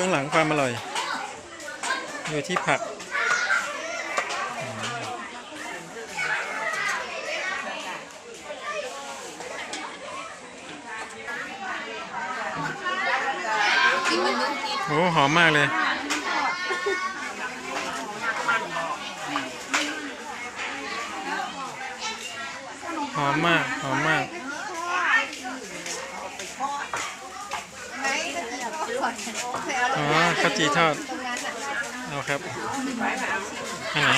บื้องหลังความอร่อย อยู่ที่ผักอืมโอ้หอมมากเลย หอมมาก หอมมาก อ๋อข้าวจีทอดเอาครับอันไหน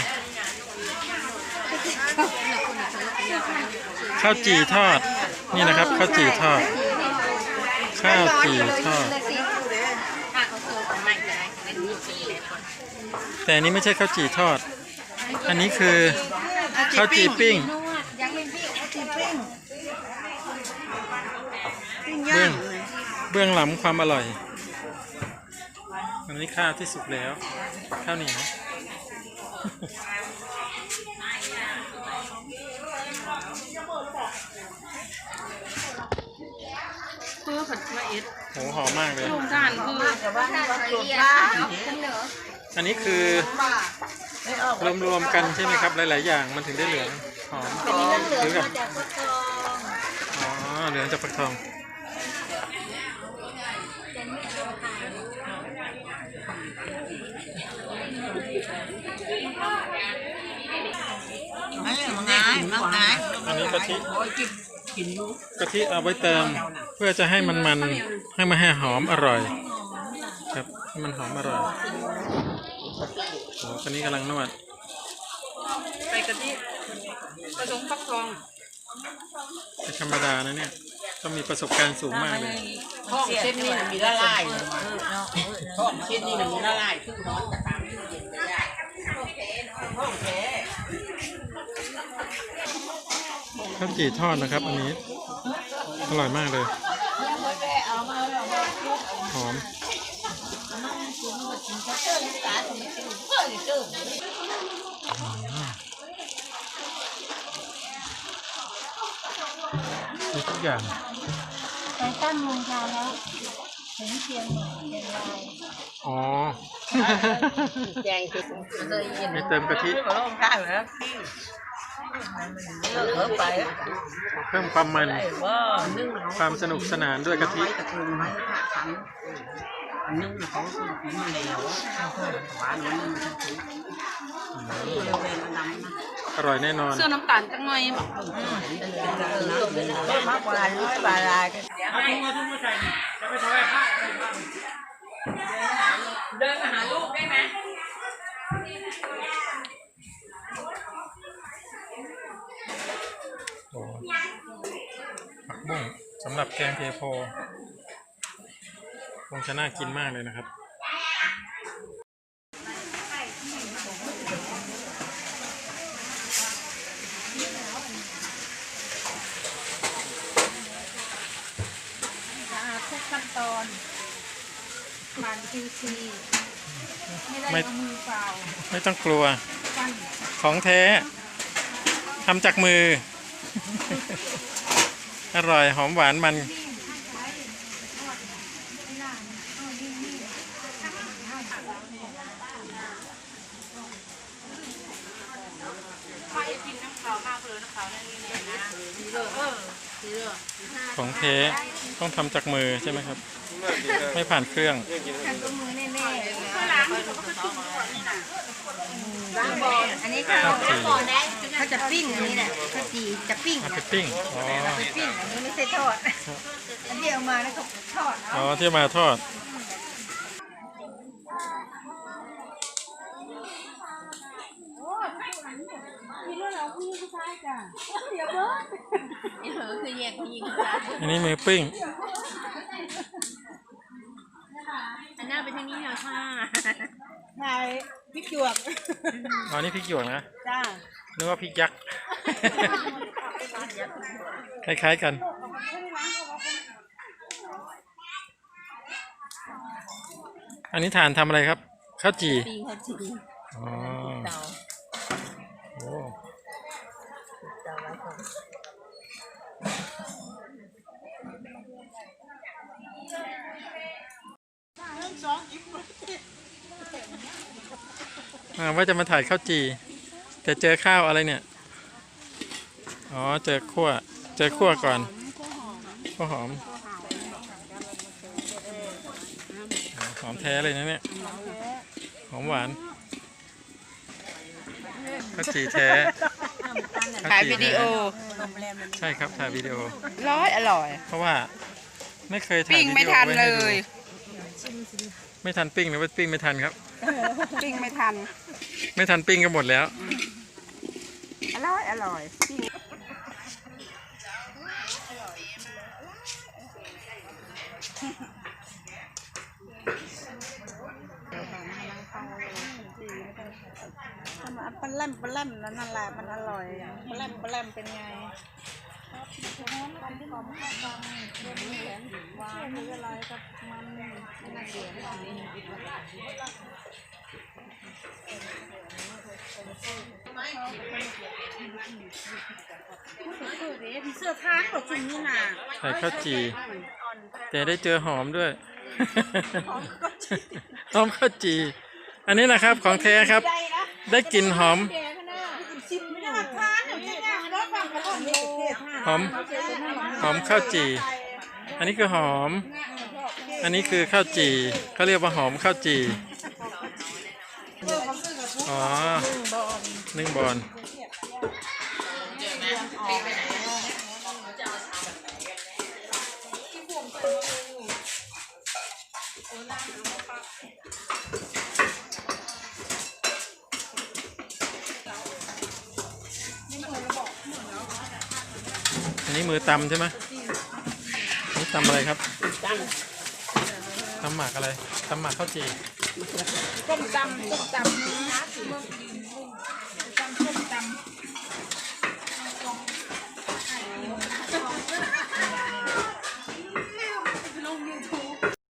ข้าวจีทอด นี่นะครับข้าวจีทอด ข้าวจีทอด แต่อันนี้ไม่ใช่ข้าวจีทอด อันนี้คือข้าวจีปิ้งยังไม่ปิ้งเอาจีปิ้งปิ้งเบื้ย่าองงเบื้องหลังความอร่อย อันนี้ข้าวที่สุกแล้ว ข้าวเหนียว คือผัดมาเอ็ดโหหอมมากเลยลุงทานคือแต่ว่าวัดหลวงพ่ออันนี้คือไม่ออกรวมๆกันใช่ไหมครับหลาย ๆ อย่างมันถึงได้เหลืองหอมอันนี้มันเหลืองหรือกับมาจากวัดทองอ๋อเหลืองจากฟักทอง มังไงมังไงอันนี้กะทิกะทิเอาไว้เติมเพื่อจะให้มันมันให้มันให้หอมอร่อย ครับให้มันหอมอร่อยโอ้ตอนนี้กำลังนวดไปกะทิผสมฟักทองไม่ธรรมดานะเนี่ยต้องมีประสบการณ์สูงมากเลยท้องเส้นนี่มันมีละลายท้องเส้นนี่มันมีละลายคือน้องจะตามที่เย็นไม่ได้ท้องแท้ ข้าวจี่ทอดนะครับ อันนี้ อร่อยมากเลยหอมมีทุกอย่างไปตั้งโรงทานแล้ว ถึงเชียงใหม่เชียงรายอ๋อ แจงเห็ดเลยเย็นมีเติมกะทิ มาลงข้าวแล้วพี่เลิกเออไปเพิ่มความมันว่านึ่งความสนุกสนานด้วยกะทิไม้กระทุงไม้ผ่าขันนึ่งเขาคือผีมาแล้วหวานมันนึ่งทั้งทีเร็วเลยมันดำนะ อร่อยแน่นอน เสื้อน้ำตาลจังหน่อยบอกมากกว่าร้อยบาทลายเดินมาหาลูกได้ไหมโอ้ผักบุ้งสำหรับแกงเทโพคงจะน่ากินมากเลยนะครับ สะอาดทุ กขั้นตอนผ่าน QC ไม่ได้ไม่เอามือเปล่าไม่ต้องกลัว ปั้นของแท้ทำจากมือ อร่อยหอมหวานมันใรกินน้ำขาวมากเลยน้ำขาวนี่นี่นะดีเลยเออดีเลยของแท้ต้องทำจากมือใช่ไหมครับ ไม่ผ่านเครื่องทำกับมือแน่ก็ล้างมันก็คือทิ้งก่อนนี่นะๆล้างบอลอันนี้เขาครับจีเขาจะปิ้งอันนี้แหละเขาจีจะปิ้งเอานะไปปิ้งอ๋อไปปิ้งอันนี้ไม่ใช่ทอดอันที่เอามาแล้วเขาทอดอ๋อที่มาทอด นี่เหอคือแยกผู้หญิงอันนี้มือปิ้งอันหน้าไปทางนี้ค่ะค่ะนายพริกหยวกอ๋อนี่พริกหยวกนะ จ้านึกว่าพริกยักษ์ คล้ายๆกัน อันนี้ทานทำอะไรครับ ข้าวจี่ปีเขาจีอ๋อ เตาโอ้ เตาแล้วก็ชอ่า ว่าจะมาถ่ายข้าวจี แต่เจอข้าวอะไรเนี่ย อ๋อ เจอขั้ว เจอขั้วก่อนขั้วหอมอ๋อหอมแท้เลยนะเนี่ย หอมหวาน ข้าวจีแท้ข้ถ่ายจีวิดีโอแท้ใช่ครับ ถ่ายวิดีโอ ร้อยอร่อย เพราะว่า ไม่เคยถ่ายปิ้งวิไม่ดีโอทันว้เลให้ดูยไม่ทันปิ้งหรือว่าปิ้งไม่ทันครับ ปิ้งไม่ทัน ไม่ทันปิ้งก็หมดแล้ว อร่อยอร่อยปิ้งมันปลาแลมปลาแลมนั่นแหละมันอร่อยปลาแลมปลาแลมเป็นไง วางมีอะไรกับมันไม่น่าเกลียดเสื้อท้างหรอคุณนี่น่ะใส่ข้าวจีแต่ได้เจอหอมด้วย หอมข้าวจี อันนี้นะครับของแท้ครับ ได้กลิ่นหอม หอมหอมข้าวจีอันนี้คือหอม อันนี้คือข้าวจีเขาเรียกว่าหอมข้าวจีอ๋อหนึ่งบอล นนี้มือตำใช่ไหมนี่ตำอะไรครับตำหมากอะไรตำหมากข้าวจีต้มตำต้มตำ